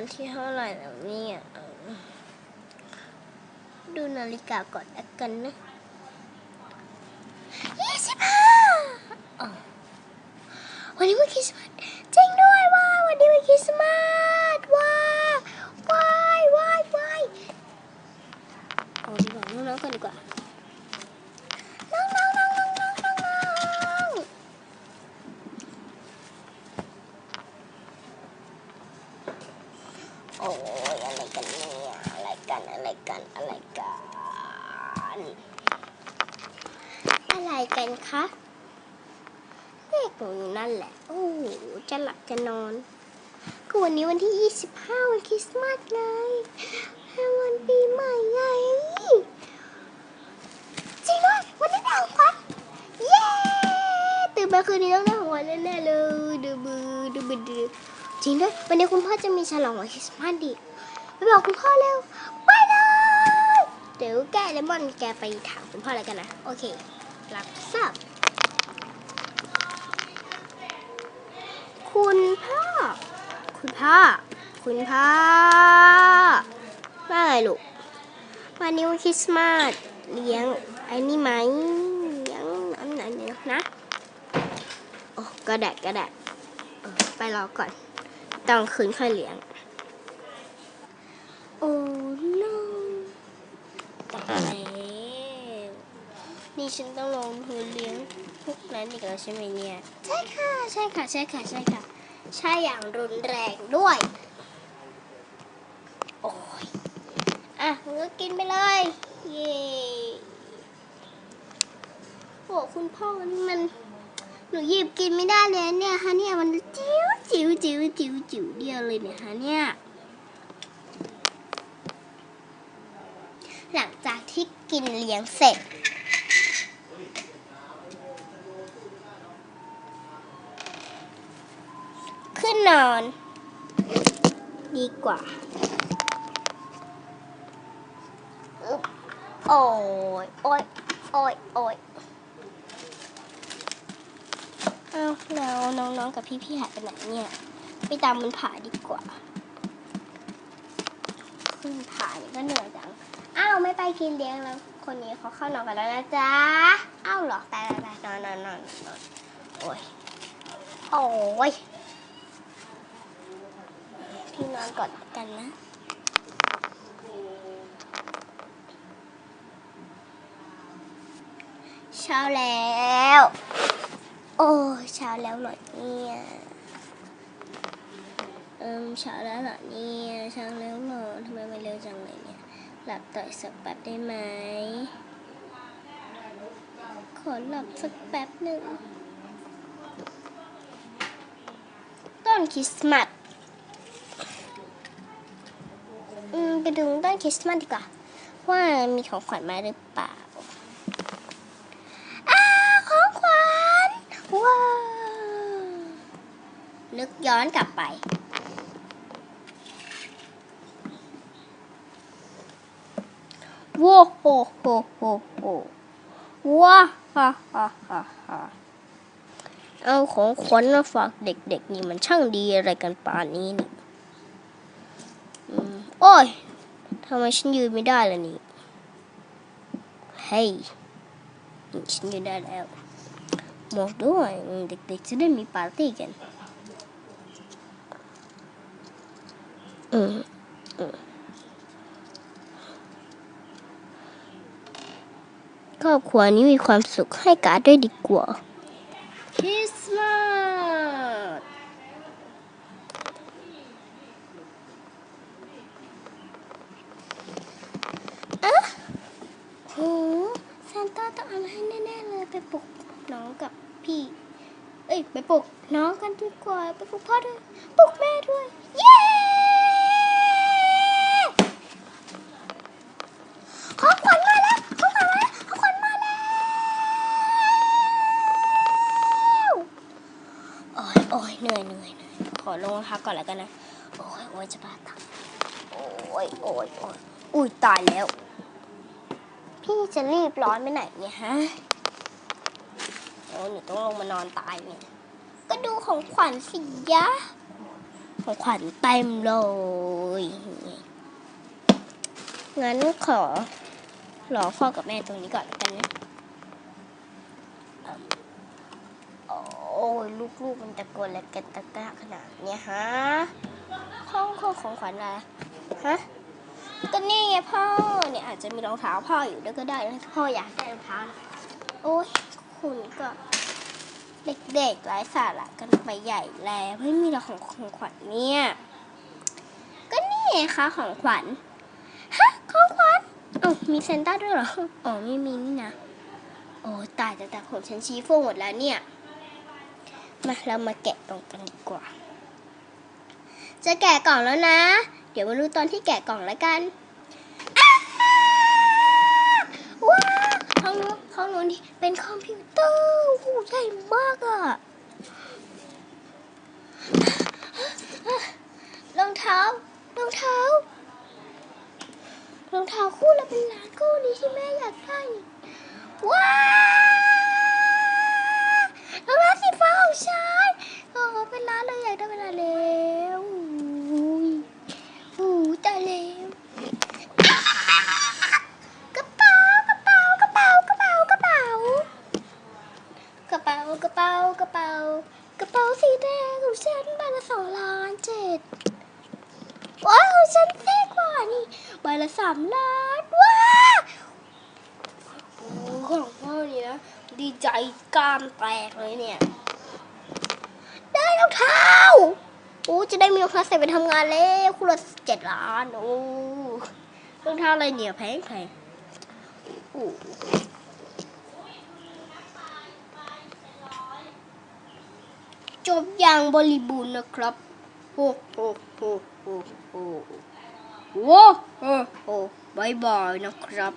วันที่เท่าไหร่แล้วเนี่ย ดูนาฬิกาก่อนแล้วกันนะยี่สิบห้าวันนี้วันคริสต์มาสจริงด้วยว้าวันนี้วันคริสต์มาสว้ายว้ายว้ายว้ายเอาดีกว่าน้องๆกันดีกว่าน้องๆน้องๆน้องๆน้องๆน้องๆ โอ้ยอะไรกันเนี่ยอะไร กันอะไรกันอะไรกัน อะไรกันคะเลขหนูอยู่นั่นแหละ โอ้โหจะหลับจะนอนก็วันนี้วันที่ 25 วันคริสต์มาสเลยให้วันปีใหม่ไงจริงด้วยวันนี้ได้ของขวัญเย้ตื่นมาคืนนี้ต้องได้ของขวัญแน่ๆเลยดูบือดูบือดูจริงด้วยวันนี้คุณพ่อจะมีฉลองวันคริสต์มาสดิ ไปบอกคุณพ่อเร็วไปเลยเดี๋ยวแกเลมอนแกไปถามคุณพ่ออะไรกันนะ โอเค รับทราบคุณพ่อ คุณพ่อ คุณพ่อว่าไงลูก วันนี้วันคริสต์มาสเลี้ยงไอ้นี่ไหมเลี้ยงอันไหนเนี่ยนะโอ้ก็ได้ก็ได้เออไปรอก่อนตอนคืนค่อยเลี้ยง โอ้ no ตายแล้ว นี่ฉันต้องลงทุนเลี้ยงพวกนั้นอีกแล้วใช่ไหมเนี่ย ใช่ค่ะ ใช่ค่ะ ใช่ค่ะ ใช่ค่ะ ใช่อย่างรุนแรงด้วย โอ้ย อะมึงก็กินไปเลย เย้โอ้คุณพ่อนี่มันหนูหยิบกินไม่ได้เลยเนี่ยฮะเนี่ยมันจิ๋วจิ๋วจิ๋วจิ๋วจิ๋วเดียวเลยเนี่ยฮะเนี่ย หลัง จากที่กินเลี้ยงเสร็จ ขึ้นนอน ดีกว่าโอ้ยโอ้ยโอ้ยโอ้ยเอาแล้วน้องๆกับพี่ๆหายไปไหนเนี่ยไปตามบนผาดีกว่า ขึ้นผานี่ก็เหนื่อยจัง อ้าไม่ไปกินเลี้ยงแล้ว คนนี้เขาเข้านอนกันแล้วนะจ๊ะอ้าวหรอไปไปไปนอนนอนนอนนอนโอ้ยโอ้ยพี่นอนก่อนกันนะเช้าแล้ว โอ้เช้าแล้วเหรอเนี่ยเอิมเช้าแล้วเหรอเนี่ยเช้าแล้วเหรอทำไมมันเร็วจังเลยเนี่ย หลับต่อยสักแป๊บได้ไหม ขอหลับสักแป๊บหนึ่ง ต้นคริสต์มาสอืมไปดูต้นคริสต์มาสดีกว่า ว่ามีของขวัญมาหรือเปล่าอาของขวัญว้าวนึกย้อนกลับไป ว้าโฮโฮโฮโฮว้าฮ่าฮ่าฮ่าฮ่าเอาของขวัญมาฝากเด็กๆนี่มันช่างดีอะไรกันป่านนี้นี่อโอ้ยทำไมฉันยืนไม่ได้ล่ะนี่เฮ้ยฉันยืนได้แล้วบอกด้วยเด็กๆจะได้มีปาร์ตี้กันอืมอืมค รอบครัวนี้มีความสุขให้การ์ดด้วยดีกว่าคริสต์มาสอะโหซานต้าต้องเอามาให้แน่ๆเลยไปปลุกน้องกับพี่ เอ้ย ไปปลุกน้องกันดีกว่า ไปปลุกพ่อด้วย ปลุกแม่ด้วย เย้ เหนื่อยเหนื่อยเหนื่อยขอลงพักก่อนแล้วกันนะ โอ้ยโอ้ยจะบ้าตายโอ้ยโอ้ยโอ้ยอุ้ยตายแล้ว พี่จะรีบร้อนไปไหนเนี่ยฮะโอ้หนูต้องลงมานอนตายเนี่ย ก็ดูของขวัญสิยะ ของขวัญเต็มเลย งั้นขอรอพ่อกับแม่ตรงนี้ก่อนแล้วกันนะโอ้ โอ้ยลูกๆมันตะโกนอะไรกันตะกะขนาดเนี้ยฮะห้องของของขวัญอะไรฮะก็นี่ไงพ่อเนี่ยอาจจะมีรองเท้าพ่ออยู่ด้วยก็ได้นะถ้าพ่ออยากได้รองเท้านะโอ้ยคุณก็เด็กๆไร้สาระกันไปใหญ่แล้วไม่มีรอกของของขวัญเนี่ยก็นี่ไงคะของขวัญฮะของขวัญอ้ามีเซนต้าด้วยเหรออ๋อไม่มีนี่นะโอ้ตายแต่แต่ผมฉันชี้ฟูหมดแล้วเนี่ย มาเรามาแกะกล่องกันดีกว่า จะแกะกล่องแล้วนะ เดี๋ยวมาดูตอนที่แกะกล่องแล้วกันอ้าวว้าห้องนู้นห้องนู้นนี่เป็นคอมพิวเตอร์โหใหญ่มากอะรองเท้ารองเท้ารองเท้าคู่ละเป็นล้านคู่นี้ที่แม่อยากได้นี่ว้าวรองเท้า สีฟ้าของฉันโอ้เป็นล้านเลยอยากได้เป็นล้านแล้วอุ้ยหูตายแล้วกระเป๋ากระเป๋ากระเป๋ากระเป๋ากระเป๋ากระเป๋ากระเป๋ากระเป๋ากระเป๋าสีแดงของฉันใบละสองล้านเจ็ดว้าวของฉันแพงกว่านี่ใบละสามล้านว้าวโอ้ของพ่อเนี่นะดีใจกล้ามแตกเลยเนี่ย ได้รองเท้าโอ้จะได้มีรองเท้าใส่ไปทำงานแล้วคุณละเจ็ดล้านโอ้รองเท้าอะไรเนี่ยแพงแพงโอ้จบอย่างบริบูรณ์นะครับโอ้โหโอ้โหโอ้โหโอ้โหโอ้บายบายนะครับ